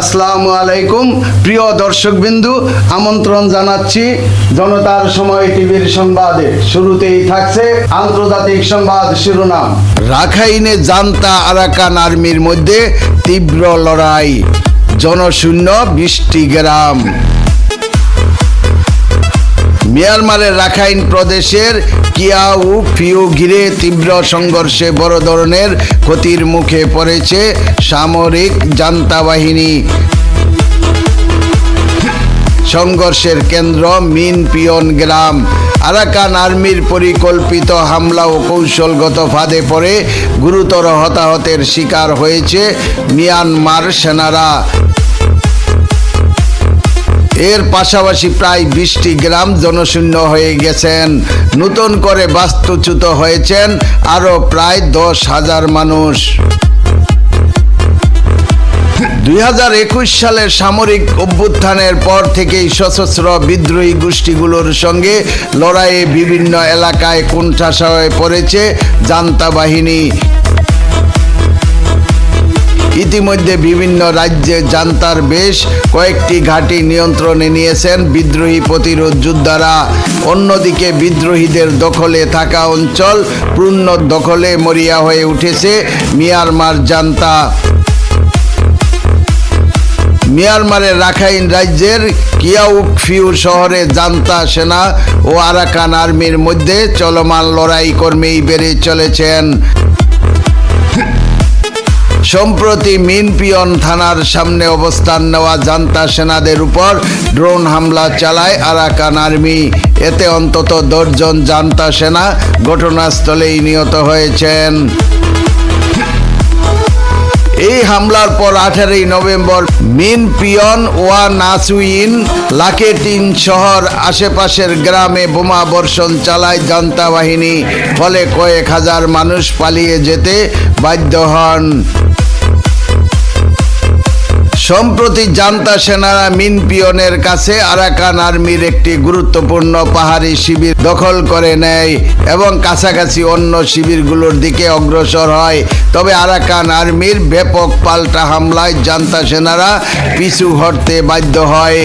আসসালামু আলাইকুম, প্রিয় দর্শকবিন্দু, আমন্ত্রণ জানাচ্ছি জনতার সময় টিভির সংবাদে। শুরুতেই থাকছে আন্তর্জাতিক সংবাদ শিরোনাম। রাখাইনে জান্তা আরাকান আর্মির মধ্যে তীব্র লড়াই। জনশূন্য বৃষ্টি গ্রাম। মিয়ানমারের রাখাইন প্রদেশের কিয়াউ ফিউ ঘিরে তীব্র সংঘর্ষে বড় ধরনের ক্ষতির মুখে পড়েছে সামরিক জান্তা বাহিনী সংঘর্ষের কেন্দ্র মিন পিয়ন গ্রাম। আরাকান আর্মির পরিকল্পিত হামলা ও কৌশলগত ফাঁদে পড়ে গুরুতর হতাহতের শিকার হয়েছে মিয়ানমার সেনারা। এর পাশাপাশি প্রায় বিশটি গ্রাম জনশূন্য হয়ে গেছেন। নতুন করে বাস্তুচ্যুত হয়েছেন আরও প্রায় দশ হাজার মানুষ। দুই হাজার একুশ সালের সামরিক অভ্যুত্থানের পর থেকেই সশস্ত্র বিদ্রোহী গোষ্ঠীগুলোর সঙ্গে লড়াইয়ে বিভিন্ন এলাকায় কোণঠাসা হয়ে পড়েছে জান্তা বাহিনী। ইতিমধ্যে বিভিন্ন রাজ্যে জান্তার বেশ কয়েকটি ঘাঁটি নিয়ন্ত্রণে নিয়েছেন বিদ্রোহী প্রতিরোধ যোদ্ধারা। অন্যদিকে বিদ্রোহীদের দখলে থাকা অঞ্চল পূর্ণ দখলে মরিয়া হয়ে উঠেছে মিয়ানমার জান্তা। মিয়ানমারের রাখাইন রাজ্যের কিয়াউকফিউ শহরে জান্তা সেনা ও আরাকান আর্মির মধ্যে চলমান লড়াই কর্মেই বেড়ে চলেছেন। সম্প্রতি মিনপিয়ন থানার সামনে অবস্থান নেওয়া জান্তা সেনাদের উপর ড্রোন হামলা চালায় আরাকান আর্মি। এতে অন্তত দশজন জান্তা সেনা ঘটনাস্থলেই নিহত হয়েছেন। এই হামলার পর আঠারোই নভেম্বর মিন পিয়ন ওয়া নাসুইন লাকেটিন শহর আশেপাশের গ্রামে বোমা বর্ষণ চালায় জান্তা বাহিনী ফলে কয়েক হাজার মানুষ পালিয়ে যেতে বাধ্য হন। সম্প্রতি জান্তা সেনারা মিন পিয়নের কাছে আরাকান আর্মির একটি গুরুত্বপূর্ণ পাহাড়ি শিবির দখল করে নেয় এবং কাছাকাছি অন্য শিবিরগুলোর দিকে অগ্রসর হয়। তবে আরাকান আর্মির ব্যাপক পাল্টা হামলায় জান্তা সেনারা পিছু হটতে বাধ্য হয়।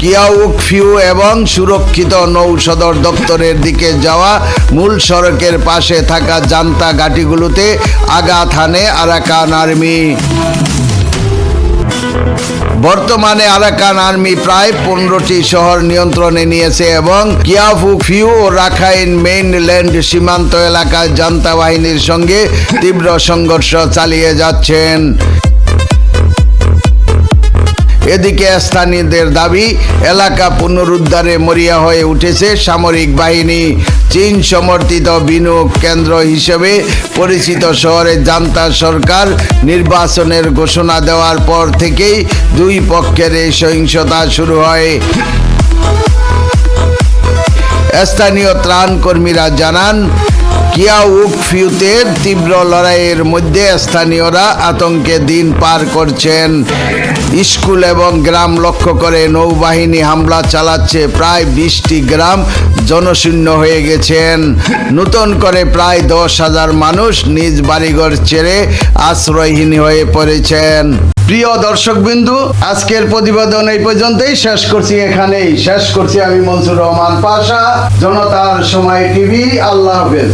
কিয়াউক ফিউ এবং সুরক্ষিত নৌ সদর দপ্তরের দিকে যাওয়া মূল সড়কের পাশে থাকা জান্তা ঘাটিগুলোতে হানে আরাকান আর্মি। বর্তমানে আরাকান আর্মি প্রায় পনেরোটি শহর নিয়ন্ত্রণে নিয়েছে এবং কিয়াফু ফিউ ও রাখাইন মেইনল্যান্ড সীমান্ত এলাকায় জান্তা বাহিনীর সঙ্গে তীব্র সংঘর্ষ চালিয়ে যাচ্ছেন। এদিকে স্থানীয়দের দাবি, এলাকা পুনরুদ্ধারে মরিয়া হয়ে উঠেছে সামরিক বাহিনী। চীন সমর্থিত বিনিয়োগ কেন্দ্র হিসেবে পরিচিত শহরে জান্তা সরকার নির্বাচনের ঘোষণা দেওয়ার পর থেকেই দুই পক্ষের এই সহিংসতা শুরু হয়। স্থানীয় ত্রাণ কর্মীরা জানান কিয়াউক ফিউতে তীব্র লড়াইয়ের মধ্যে স্থানীয়রা আতঙ্কে দিন পার করছেন। স্কুল এবং গ্রাম লক্ষ্য করে নৌবাহিনী হামলা চালাচ্ছে। প্রায় বিশটি গ্রাম জনশূন্য হয়ে গেছেন। নতুন করে প্রায় দশ হাজার মানুষ নিজ বাড়িঘর ছেড়ে আশ্রয়হীন হয়ে পড়েছেন। প্রিয় দর্শকবিন্দু, আজকের প্রতিবেদন এই পর্যন্তই। শেষ করছি এখানেই। শেষ করছি আমি মনসুর রহমান পাশা, জনতার সময় টিভি। আল্লাহ হাফেজ।